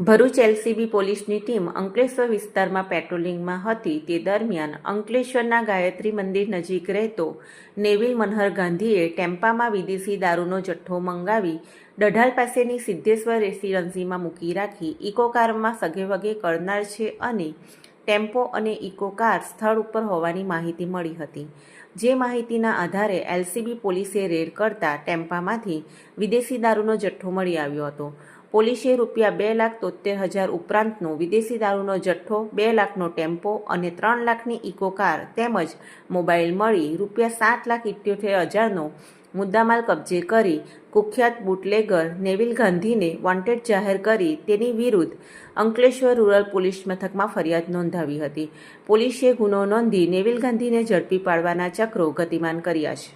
Bharuch LCB પોલીસની team Ankleshwar વિસ્તારમાં પેટ્રોલિંગમાં હતી. તે દરમિયાન અંકલેશ્વરના ગાયત્રી મંદિર નજીક રહેતો નેવિલ મનહર ગાંધીએ ટેમ્પામાં વિદેશી દારૂનો જથ્થો મંગાવી દઢાલ પાસેની સિદ્ધેશ્વર રેસિડન્સીમાં મૂકી રાખી. ઇકો કારમાં સગેવગે કરનાર છે અને ટેમ્પો અને ઇકો કાર સ્થળ ઉપર હોવાની માહિતી મળી હતી. જે માહિતીના આધારે એલસીબી પોલીસે રેડ કરતા ટેમ્પામાંથી વિદેશી દારૂનો જથ્થો મળી આવ્યો હતો. પોલીસે રૂપિયા બે લાખ તોતેર હજાર ઉપરાંતનો વિદેશી દારૂનો જથ્થો, બે લાખનો ટેમ્પો અને ત્રણ લાખની ઇકો કાર તેમજ મોબાઈલ મળી રૂપિયા સાત લાખ ઇઠ્યોતેર હજારનો મુદ્દામાલ કબજે કરી કુખ્યાત બુટલેગર નેવિલ ગાંધીને વોન્ટેડ જાહેર કરી તેની વિરુદ્ધ અંકલેશ્વર રૂરલ પોલીસ મથકમાં ફરિયાદ નોંધાવી હતી. પોલીસે ગુનો નોંધી નેવિલ ગાંધીને ઝડપી પાડવાના ચક્રો ગતિમાન કર્યા છે.